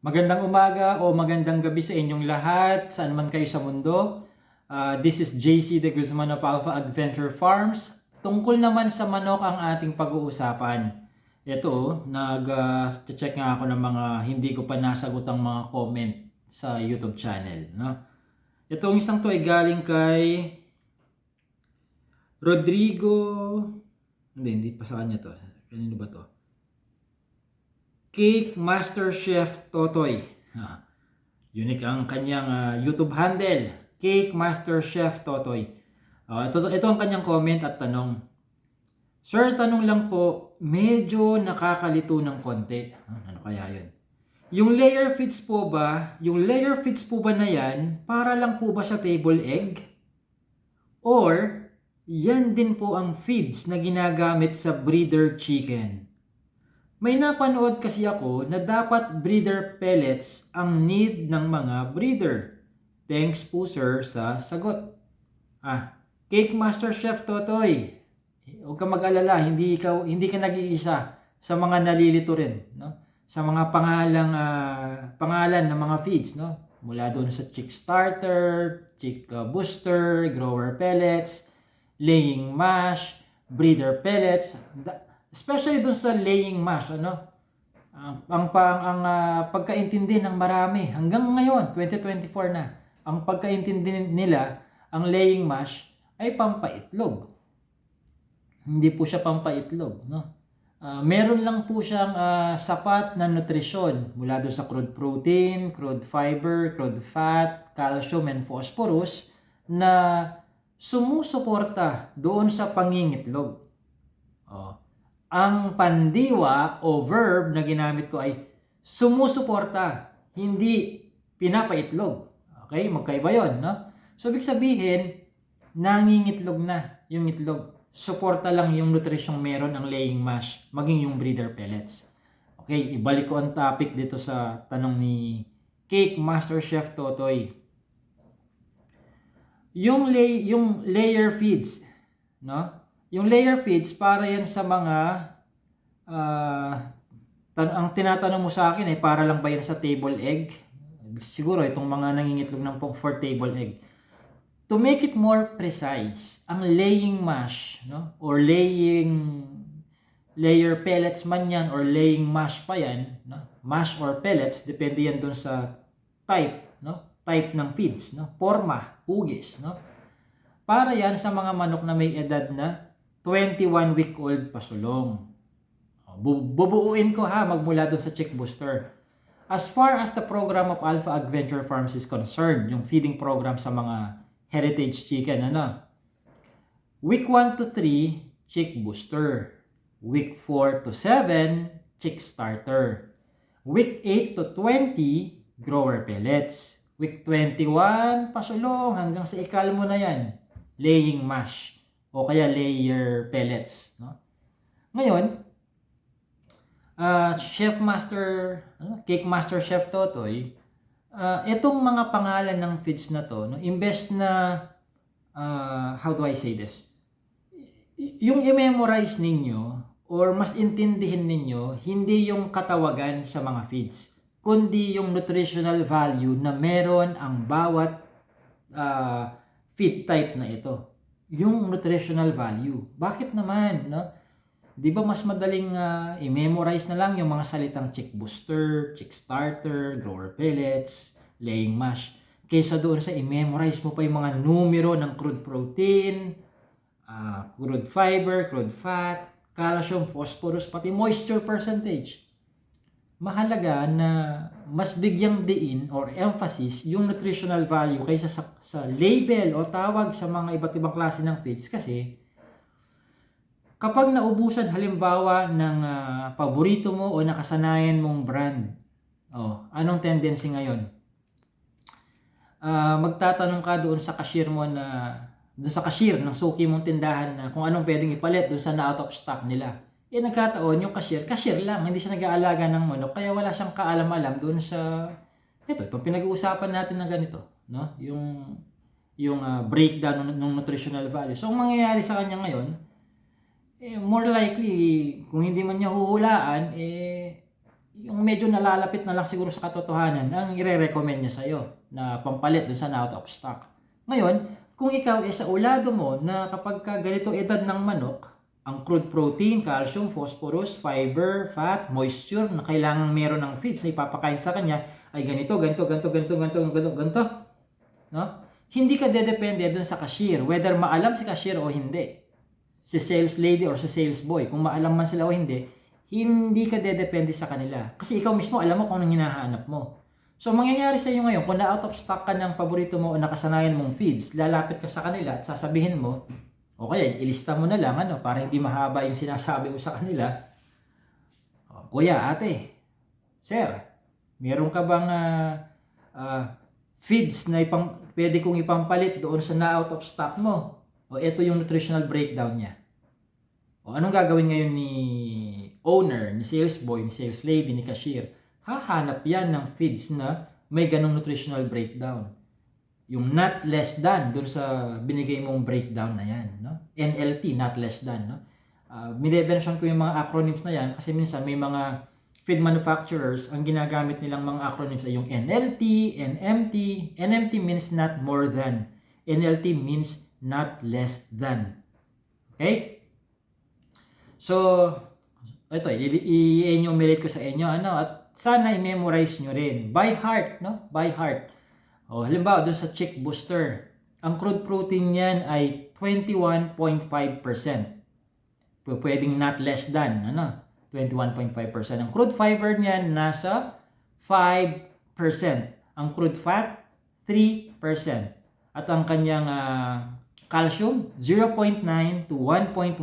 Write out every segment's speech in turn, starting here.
Magandang umaga o magandang gabi sa inyong lahat, saan man kayo sa mundo. Uh, this is JC de Guzman of Alpha Adventure Farms. Tungkol naman sa manok ang ating pag-uusapan. Ito, nag-check nga ako ng mga hindi ko pa nasagot ang mga comment sa YouTube channel. No? Itong isang to ay galing kay Rodrigo... Hindi, hindi pa sa kanya to. Kanino ba to? Cake Master Chef Totoy. Ah, unique ang kanyang ah, YouTube handle. Cake Master Chef Totoy. Ah, ito, ito ang kanyang comment at tanong. Sir, tanong lang po, medyo nakakalito ng konti. Ah, ano kaya yun? Yung layer feeds po ba, yung layer feeds po ba na yan, para lang po ba sa table egg? Or, yan din po ang feeds na ginagamit sa breeder chicken? May napanood kasi ako na dapat breeder pellets ang need ng mga breeder. Thanks po sir sa sagot. Ah, Cake Master Chef Totoy. Huwag ka mag-alala, hindi ikaw hindi ka nag-iisa sa mga nalilito rin, no? Sa mga pangalang ah, pangalan ng mga feeds, no? Mula doon sa chick starter, chick ah, booster, grower pellets, laying mash, breeder pellets, especially dun sa laying mash, ano? Ang ang pang ang ah, pagkaintindi ng marami hanggang ngayon 2024 na. Ang pagkaintindi nila ang laying mash ay pampaitlog. Hindi po siya pampaitlog, no? Ah, meron lang po siyang ah, sapat na nutrisyon mula doon sa crude protein, crude fiber, crude fat, calcium and phosphorus na sumusuporta doon sa pangingitlog. Oh. Ang pandiwa o verb na ginamit ko ay sumusuporta, hindi pinapaitlog. Okay? Magkaiba yon, no? So, ibig sabihin, nangingitlog na yung itlog. Suporta lang yung nutrisyong meron ang laying mash, maging yung breeder pellets. Okay, ibalik ko ang topic dito sa tanong ni Cake Master Chef Totoy. Yung lay yung layer feeds, no? Yung layer feeds para yan sa mga ah, tan- ang tinatanong mo sa akin ay para lang ba yan sa table egg? Siguro itong mga nangingitlog ng for table egg. To make it more precise, ang laying mash, no? Or laying layer pellets man yan or laying mash pa yan, no? Mash or pellets, depende yan dun sa type, no? Type ng feeds, no? Forma, hugis, no? Para yan sa mga manok na may edad na 21 week old pasulong. O, bu- Bubuuin ko ha, magmula dun sa chick booster. As far as the program of Alpha Adventure Farms is concerned, yung feeding program sa mga heritage chicken, ano? Week 1 to 3, chick booster. Week 4 to 7, chick starter. Week 8 to 20, grower pellets. Week 21, pasulong hanggang sa ikalmo na yan, laying mash o kaya layer pellets. No? Ngayon, ah, Chef Master, ano, Cake Master Chef Totoy, ah, itong mga pangalan ng feeds na to, no, imbes na, ah, how do I say this? Yung i-memorize ninyo or mas intindihin ninyo, hindi yung katawagan sa mga feeds, kundi yung nutritional value na meron ang bawat ah, feed type na ito. Yung nutritional value. Bakit naman, no? 'Di ba mas madaling ah, i-memorize na lang yung mga salitang chick booster, chick starter, grower pellets, laying mash kaysa doon sa i-memorize mo pa yung mga numero ng crude protein, ah, crude fiber, crude fat, calcium, phosphorus, pati moisture percentage. Mahalaga na mas bigyang diin or emphasis yung nutritional value kaysa sa, sa label o tawag sa mga iba't ibang klase ng feeds kasi kapag naubusan halimbawa ng ah, paborito mo o nakasanayan mong brand, oh, anong tendency ngayon? Ah, magtatanong ka doon sa cashier mo na doon sa cashier ng suki mong tindahan na kung anong pwedeng ipalit doon sa na out of stock nila. Eh nagkataon yung cashier, cashier lang, hindi siya nag-aalaga ng manok kaya wala siyang kaalam-alam doon sa ito, itong pinag-uusapan natin na ganito, no? Yung yung ah, breakdown ng, ng nutritional value. So, ang mangyayari sa kanya ngayon, eh, more likely, kung hindi man niya huhulaan, eh, yung medyo nalalapit na lang siguro sa katotohanan ang ire-recommend niya sa'yo na pampalit dun sa out of stock. Ngayon, kung ikaw ay sa ulado mo na kapag ka ganito edad ng manok, ang crude protein, calcium, phosphorus, fiber, fat, moisture na kailangan meron ng feeds na ipapakain sa kanya ay ganito, ganito, ganito, ganito, ganito, ganito, ganito. No? Hindi ka dedepende dun sa cashier, whether maalam si cashier o hindi. Si sales lady or si sales boy, kung maalam man sila o hindi, hindi ka dedepende sa kanila. Kasi ikaw mismo alam mo kung anong hinahanap mo. So, mangyayari sa iyo ngayon, kung na-out of stock ka ng paborito mo o nakasanayan mong feeds, lalapit ka sa kanila at sasabihin mo, o kaya ilista mo na lang ano, para hindi mahaba yung sinasabi mo sa kanila. O, Kuya, ate, sir, meron ka bang ah, ah, feeds na ipang, pwede kong ipampalit doon sa na-out of stock mo? O ito yung nutritional breakdown niya. O anong gagawin ngayon ni owner, ni sales boy, ni sales lady, ni cashier? Hahanap yan ng feeds na may ganong nutritional breakdown. Yung not less than dun sa binigay mong breakdown na yan, no? NLT, not less than, no? Uh, Minebention ko yung mga acronyms na yan kasi minsan may mga feed manufacturers ang ginagamit nilang mga acronyms ay yung NLT, NMT. NMT means not more than. NLT means not less than. Okay? So, ito, i-enumerate ko sa inyo, ano, at sana i-memorize nyo rin. By heart, no? By heart. O, halimbawa, doon sa chick booster, ang crude protein niyan ay 21.5%. P- Pwedeng not less than, ano, 21.5%. Ang crude fiber niyan nasa 5%. Ang crude fat, 3%. At ang kanyang ah, calcium, 0.9 to 1.1%.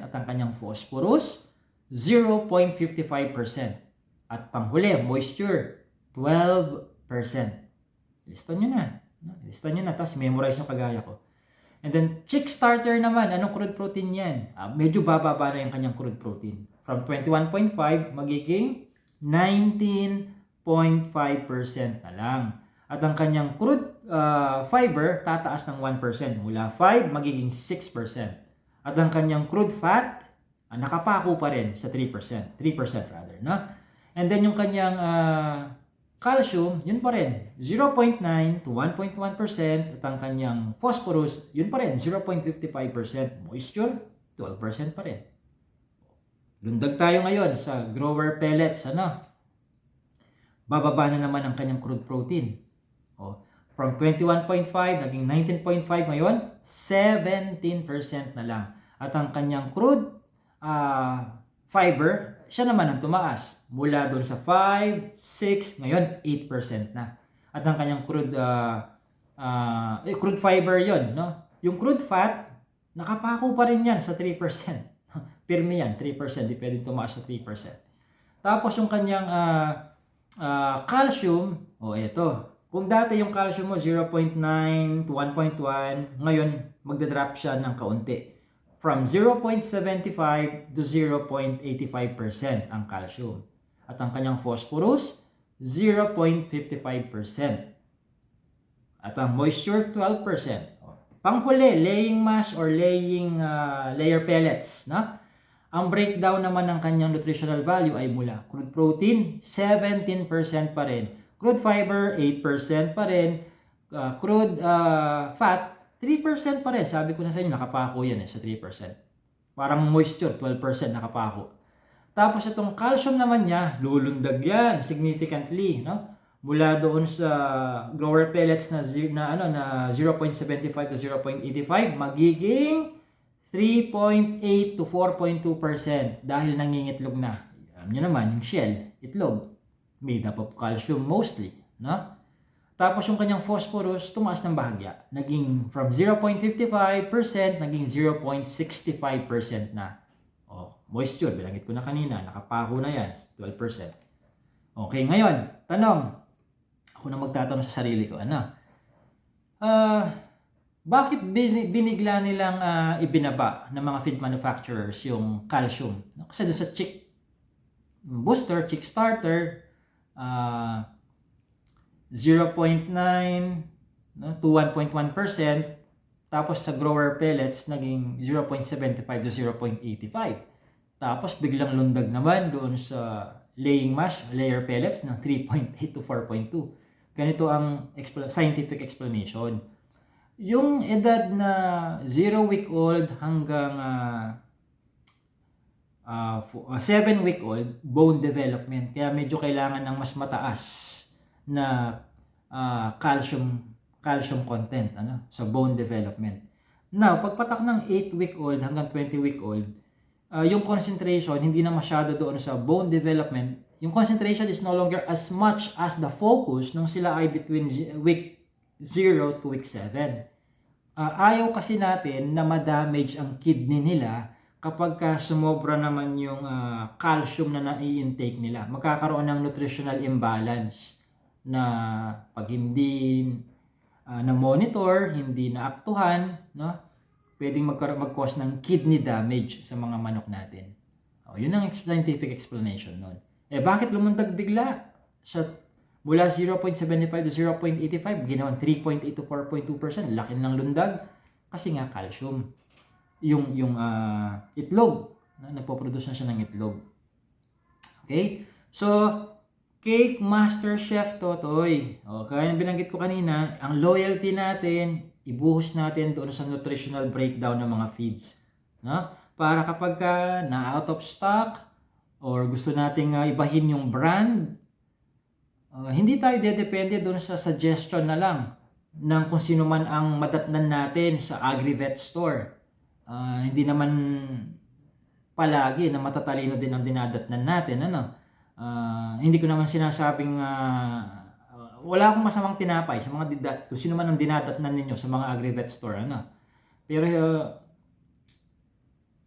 At ang kanyang phosphorus, 0.55%. At panghuli, moisture, 12%. Lista nyo na. Lista nyo na, tapos memorize nyo kagaya ko. And then, chick starter naman, anong crude protein yan? Ah, medyo bababa na yung kanyang crude protein. From 21.5, magiging 19.5% na lang. At ang kanyang crude ah, fiber, tataas ng 1%. Mula 5, magiging 6%. At ang kanyang crude fat, ah, nakapako pa rin sa 3%. 3% rather, no? And then yung kanyang ah, calcium, yun pa rin, 0.9 to 1.1%. At ang kanyang phosphorus, yun pa rin, 0.55%. Moisture, 12% pa rin. Lundag tayo ngayon sa grower pellets, ano? Bababa na naman ang kanyang crude protein. O, from 21.5, naging 19.5 ngayon, 17% na lang. At ang kanyang crude ah, fiber, siya naman ang tumaas. Mula doon sa 5, 6, ngayon 8% na. At ang kanyang crude ah, ah, eh, crude fiber yon no? Yung crude fat, nakapako pa rin yan sa 3%. Pirmi yan, 3%, di pwedeng tumaas sa 3%. Tapos yung kanyang ah, ah, calcium, o oh, eto, kung dati yung calcium mo 0.9 to 1.1, ngayon magdadrop siya ng kaunti. From 0.75 to 0.85% ang calcium. At ang kanyang phosphorus, 0.55%. At ang moisture, 12%. O, Panghuli, laying mass or laying ah, layer pellets. No? Ang breakdown naman ng kanyang nutritional value ay mula crude protein, 17% pa rin. Crude fiber, 8% pa rin. Uh, crude uh, fat, 3% pa rin. Sabi ko na sa inyo, nakapako yan eh, sa 3%. Parang moisture, 12% nakapako. Tapos itong calcium naman niya, lulundag yan significantly, no? Mula doon sa grower pellets na, na, ano, na 0.75 to 0.85, magiging 3.8 to 4.2% dahil nangingitlog na. Alam nyo naman, yung shell, itlog, made up of calcium mostly. No? Tapos yung kanyang phosphorus, tumaas ng bahagya. Naging from 0.55%, naging 0.65% na. Oh, moisture, bilangit ko na kanina, nakapako na yan, 12%. Okay, ngayon, tanong. Ako na magtatanong sa sarili ko, ano? Ah, bakit bini- binigla nilang ah, ibinaba ng mga feed manufacturers yung calcium? Kasi doon sa chick booster, chick starter, ah 0.9 no, to 1.1%. Tapos sa grower pellets, naging 0.75 to 0.85. Tapos biglang lundag naman doon sa laying mash, layer pellets ng 3.8 to 4.2. Ganito ang expl- scientific explanation. Yung edad na 0 week old hanggang 7 week old, bone development. Kaya medyo kailangan ng mas mataas na ah, calcium calcium content ano sa bone development. Now, pagpatak ng 8 week old hanggang 20 week old, ah, yung concentration hindi na masyado doon sa bone development. Yung concentration is no longer as much as the focus nung sila ay between week 0 to week 7. Ah, ayaw kasi natin na ma-damage ang kidney nila kapag ka sumobra naman yung ah, calcium na nai-intake nila. Magkakaroon ng nutritional imbalance na pag hindi ah, na monitor, hindi naaktuhan, no? Pwedeng mag-cause ng kidney damage sa mga manok natin. Oh, yun ang scientific explanation nun. Eh bakit lumundag bigla sa mula 0.75 to 0.85 ginawan 3.8 to 4.2%, laki ng lundag kasi nga calcium. Yung yung ah, itlog, na nagpo-produce na siya ng itlog. Okay? So, Cake Master Chef Totoy. O, kaya yung binanggit ko kanina, ang loyalty natin, ibuhos natin doon sa nutritional breakdown ng mga feeds. No? Para kapag ka na out of stock or gusto nating ah, ibahin yung brand, ah, hindi tayo dedepende doon sa suggestion na lang ng kung sino man ang madatnan natin sa agri-vet store. Ah, hindi naman palagi na matatalino din ang dinadatnan natin. Ano? Ah, hindi ko naman sinasabing ah, wala akong masamang tinapay sa mga didat kung sino man ang dinadatnan ninyo sa mga agri-vet store ano. Pero ah,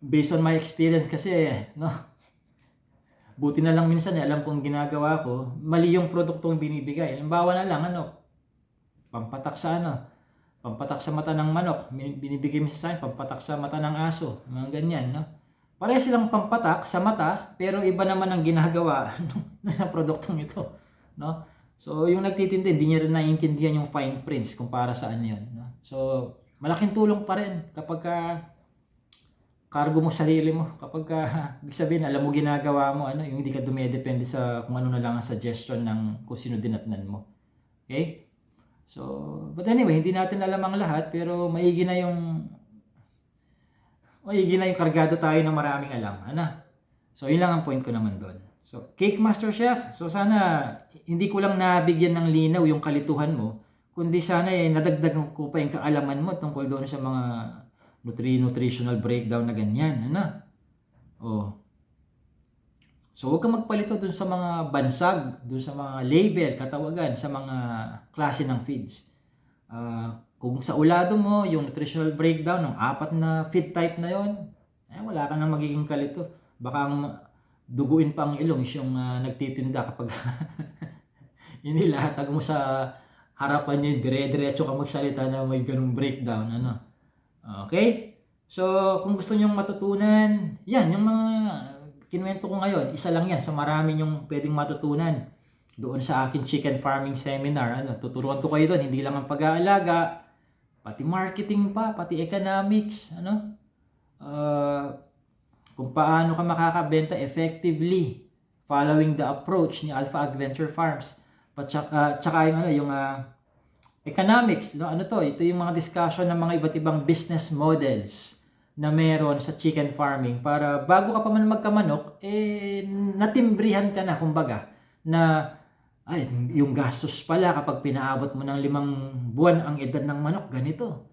based on my experience kasi no buti na lang minsan eh, alam kong ginagawa ko mali yung produktong binibigay halimbawa na lang ano pampatak sa ano pampatak sa mata ng manok bin- binibigay mo sa akin pampatak sa mata ng aso mga ganyan no Pareha silang pampatak sa mata, pero iba naman ang ginagawa ng produktong ito. No? So, yung nagtitinda, hindi niya rin naiintindihan yung fine prints kung para saan yun. No? So, malaking tulong pa rin kapag ka cargo mo sarili mo. Kapag ka, ibig sabihin, alam mo ginagawa mo, ano, yung hindi ka dumedepende sa kung ano na lang ang suggestion ng kung sino dinatnan mo. Okay? So, but anyway, hindi natin alam ang lahat, pero maigi na yung maigi na yung kargado tayo ng maraming alam. Ano? So, yun lang ang point ko naman doon. So, Cake Master Chef. So, sana hindi ko lang nabigyan ng linaw yung kalituhan mo, kundi sana eh, nadagdagan ko pa yung kaalaman mo tungkol doon sa mga nutri nutritional breakdown na ganyan. Ano? Oh. So, huwag kang magpalito doon sa mga bansag, doon sa mga label, katawagan, sa mga klase ng feeds. Ah, kung sa ulado mo, yung nutritional breakdown ng apat na feed type na yon, eh, wala ka nang magiging kalito. Baka ang duguin pa ang ilong yung ah, nagtitinda kapag inilatag mo sa harapan niya, dire-diretso ka magsalita na may ganung breakdown. Ano? Okay? So, kung gusto nyong matutunan, yan, yung mga kinuwento ko ngayon, isa lang yan sa marami yung pwedeng matutunan doon sa akin chicken farming seminar. Ano, tuturuan ko kayo doon, hindi lang ang pag-aalaga, pati marketing pa, pati economics, ano? Uh, kung paano ka makakabenta effectively following the approach ni Alpha Adventure Farms. Pat uh, tsaka yung ano, yung uh, economics, no? Ano to? Ito yung mga discussion ng mga iba't ibang business models na meron sa chicken farming para bago ka pa man magkamanok, eh, natimbrihan ka na, kumbaga, na ay, yung gastos pala kapag pinaabot mo ng limang buwan ang edad ng manok, ganito.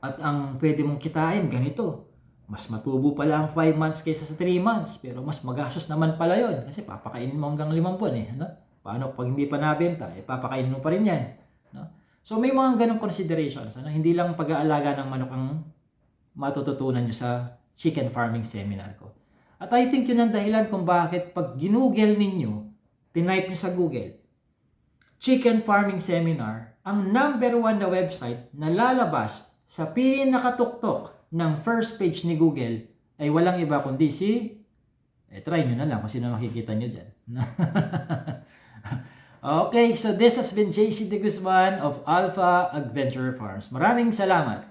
At ang pwede mong kitain, ganito. Mas matubo pala ang 5 months kaysa sa 3 months. Pero mas magastos naman pala yon Kasi papakainin mo hanggang limang buwan eh. Ano? Paano pag hindi pa nabenta, eh, papakainin mo pa rin yan. No? So may mga ganong considerations. Ano? Hindi lang pag-aalaga ng manok ang matututunan nyo sa chicken farming seminar ko. At I think yun ang dahilan kung bakit pag ginugel ninyo, tinype nyo sa Google, chicken farming seminar, ang number one na website na lalabas sa pinakatuktok ng first page ni Google ay walang iba kundi si eh try nyo na lang kung sino makikita nyo dyan. okay, so this has been JC De Guzman of Alpha Adventure Farms. Maraming salamat.